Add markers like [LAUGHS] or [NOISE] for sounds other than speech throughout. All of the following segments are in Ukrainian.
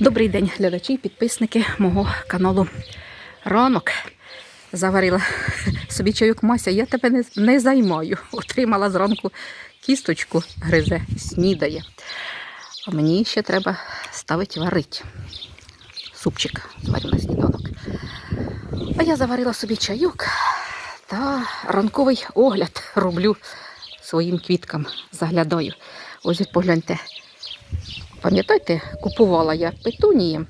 Добрий день, глядачі, і підписники мого каналу. Ранок заварила собі чайок Мася. Я тебе не, не займаю. Отримала зранку кісточку, гризе, снідає. А мені ще треба ставити варити. Супчик зварю сніданок. А я заварила собі чайок та ранковий огляд роблю своїм квіткам. Заглядаю. Ось погляньте. Пам'ятаєте, купувала я петунії,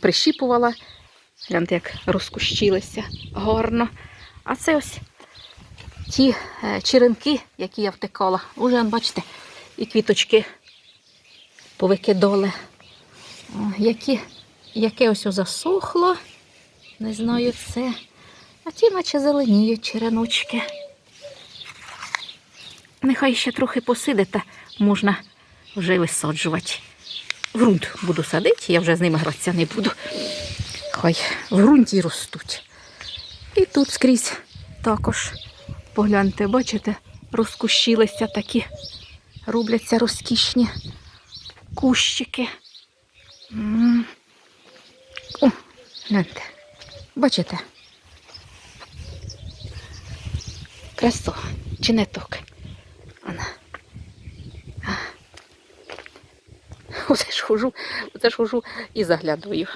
прищіпувала, гляньте, як розкущилися гарно. А це ось ті е, черенки, які я втикала. Уже, бачите, і квіточки повикидали. Які, яке ось засохло. Не знаю це. А ті, наче зеленіють череночки. Нехай ще трохи посидите, можна вже висаджувати. В ґрунт буду садити, я вже з ними гратися не буду. Хай в ґрунті ростуть. І тут скрізь також, погляньте, бачите, розкущилися такі, робляться розкішні кущики. О, гляньте, бачите? Красо, чи не так? Вона. [LAUGHS] Оце ж хожу, оце хожу і заглядаю.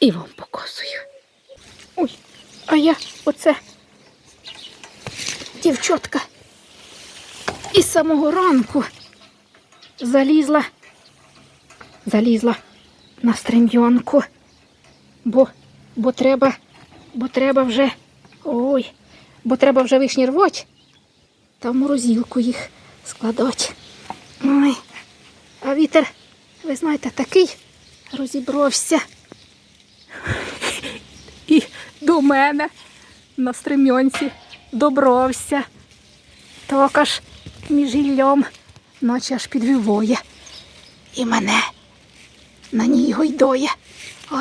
І вам показую. Ой, а я оце дівчотка із самого ранку залізла, залізла на стрем'янку, бо, бо треба, бо треба вже, ой, бо треба вже вишні рвати та в морозилку їх складати. Ой. А вітер, ви знаєте, такий розібрався. І до мене на стрем'янці. Так аж між гіллям, наче аж підвівоє. І мене на ній гойдоє. О.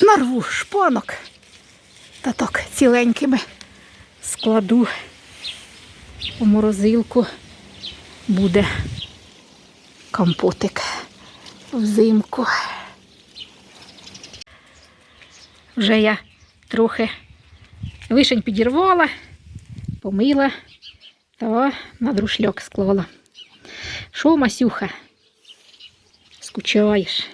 Нарву шпонок. Та так ціленькими складу у морозилку буде компотик взимку. Вже я трохи вишень підірвала, помила та на друшльок склала. Що, Масюха? Скучаєш?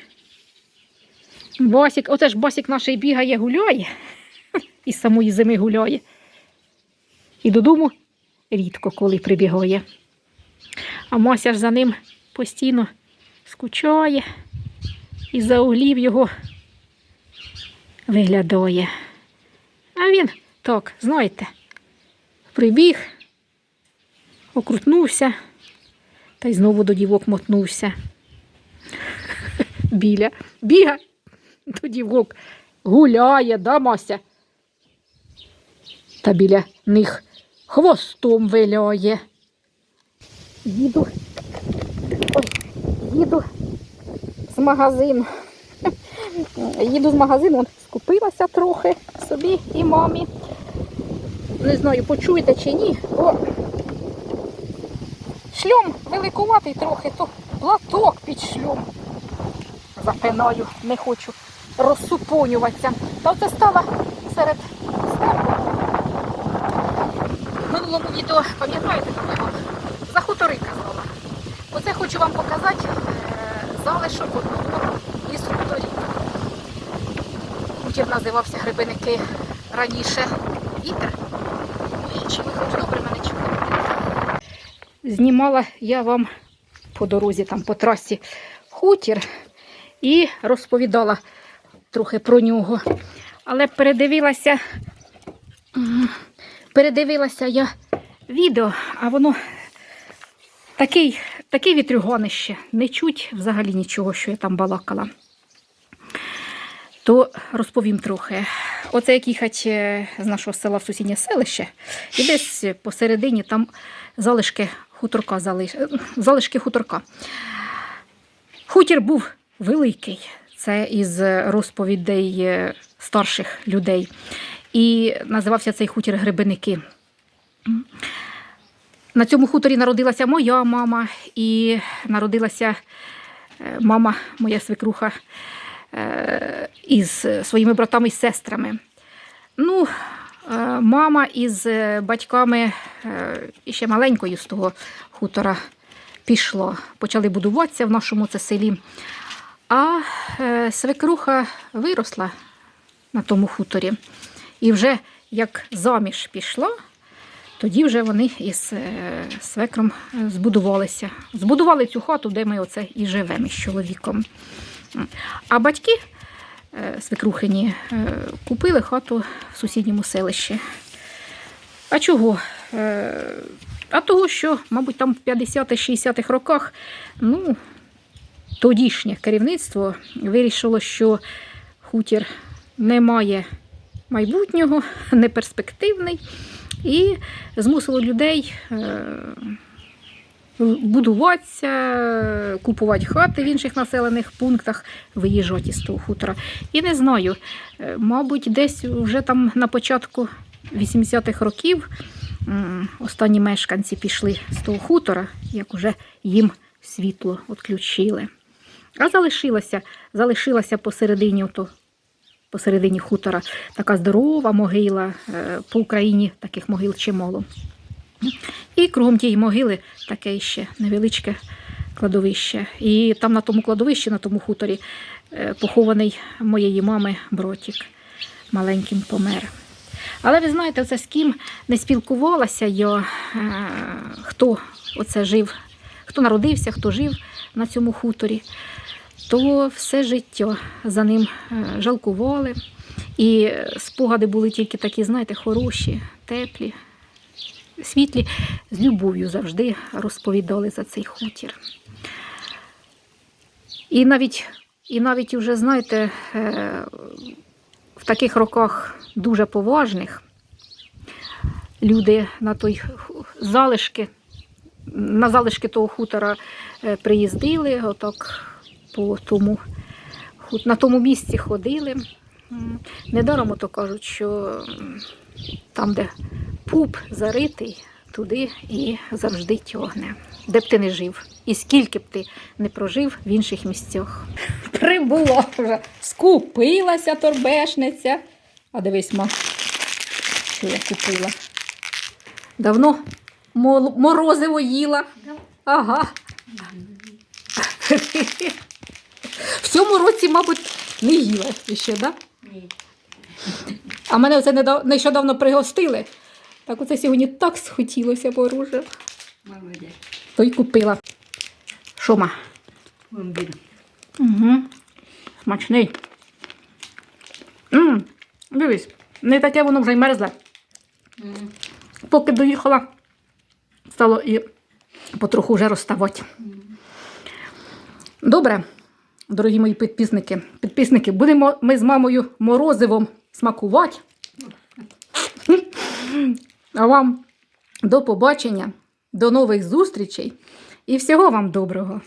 Босик, оце ж босик наш бігає, гуляє, і з самої зими гуляє. І додому рідко коли прибігає. А Мася ж за ним постійно скучає і за углів його виглядає. А він так, знаєте, прибіг, окрутнувся та й знову до дівок мотнувся. [LAUGHS] Біля, біга до дівок, гуляє, да, Мася? Та біля них хвостом виляє. Їду. Їду з магазину. [LAUGHS] Їду з магазину, скупилася трохи собі і мамі. Не знаю, почуєте чи ні, бо шльом великуватий трохи, то платок під шльом. Запинаю, не хочу розсупонюватися. Та оце стала серед степу. В минулому відео, пам'ятаєте, за хутори казала. Оце хочу вам показати е, залишок одного із хуторів. Хутір називався Грибиники раніше. Вітер. Чи ви хоч добре мене чуєте? Знімала я вам по дорозі, там по трасі хутір і розповідала трохи про нього. Але передивилася, передивилася я відео, а воно такий, такий вітрюгонище. Не чуть взагалі нічого, що я там балакала. То розповім трохи. Оце як їхати з нашого села в сусіднє селище, і десь посередині там залишки хуторка, залишки хуторка. Хутір був великий. Це із розповідей е, старших людей. І називався цей хутір Грибиники. На цьому хуторі народилася моя мама і народилася е, мама, моя свекруха е, із своїми братами і сестрами. Ну, е, мама із батьками ще маленькою з того хутора пішла. Почали будуватися в нашому це селі. А свекруха виросла на тому хуторі. І вже як заміж пішла, тоді вже вони із е, свекром збудувалися. Збудували цю хату, де ми оце і живемо із чоловіком. А батьки е, свекрухині е, купили хату в сусідньому селищі. А чого? А того, що, мабуть, там в 50-60-х роках, ну, тодішнє керівництво вирішило, що хутір не має майбутнього, не перспективний, і змусило людей е, будуватися, купувати хати в інших населених пунктах, виїжджати з того хутора. І не знаю, е, мабуть, десь вже там на початку 80-х років останні мешканці пішли з того хутора, як уже їм світло відключили. А залишилася, залишилася посередині, посередині хутора така здорова могила. е, По Україні таких могил чимало. І кругом тієї могили таке ще невеличке кладовище. І там на тому кладовищі, на тому хуторі, е, похований моєї мами братик. Маленьким помер. Але ви знаєте, оце з ким не спілкувалася я, е, хто оце жив, хто народився, хто жив на цьому хуторі, то все життя за ним е, жалкували. І спогади були тільки такі, знаєте, хороші, теплі, світлі, з любов'ю завжди розповідали за цей хутір. І навіть, і навіть вже, знаєте, е, в таких роках дуже поважних люди на той залишки, на залишки того хутора е, приїздили, отак по тому, на тому місці ходили. Недаром ото кажуть, що там, де пуп заритий, туди і завжди тягне. Де б ти не жив, і скільки б ти не прожив в інших місцях. [LAUGHS] Прибула вже, скупилася торбешниця. А дивись, ма, що я купила. Давно морозиво їла. Ага. [LAUGHS] В цьому році, мабуть, не їла ще, так? Да? Ні. А мене це недав- нещодавно пригостили. Так оце сьогодні так схотілося морожа. Молодець. То й купила. Шома. Бомбін. Угу. Смачний. м Дивись, не таке воно вже й мерзле. Поки доїхала, стало і потроху вже розставати. Добре, дорогі мої підписники, підписники, будемо ми з мамою морозивом смакувати. А вам до побачення, до нових зустрічей і всього вам доброго.